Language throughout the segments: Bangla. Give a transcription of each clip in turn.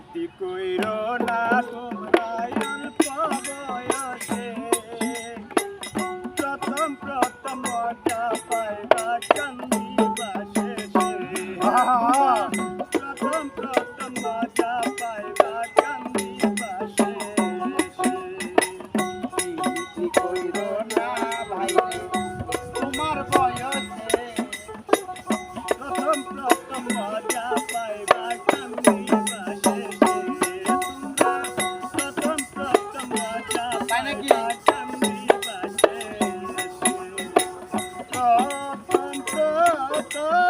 ফুর্তি কইর না তোমরা অল্প বয়সে। প্রথম প্রথম মজা পাইবা কান্দিবা শেষে প্রথম প্রথম মজা পাইবা কান্দিবা শেষে কইর না ভাই, তোমার বয়সে। প্রথম প্রথম মজা 走。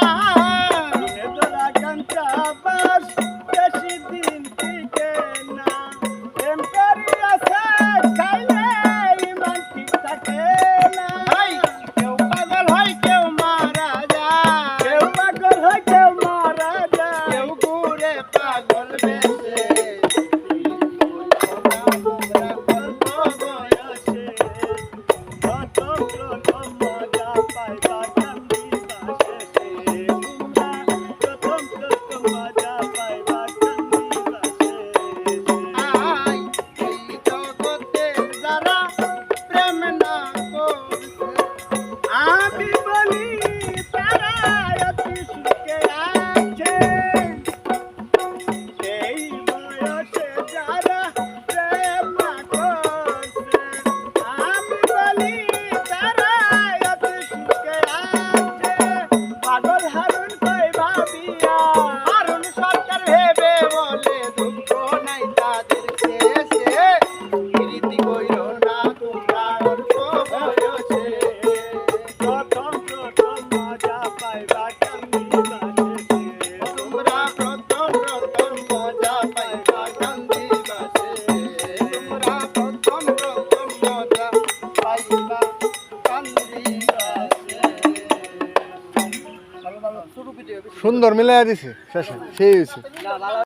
হারুন সরকার ভেবে বলে দুঃখ নাই তাদের শেষে। প্রীতি কইল না তোমরা, অল্প বয়সে। প্রথম প্রথম মজা পাইবা কামিনী সুন্দর মিলাই দিছে শেষে সেই হয়েছে।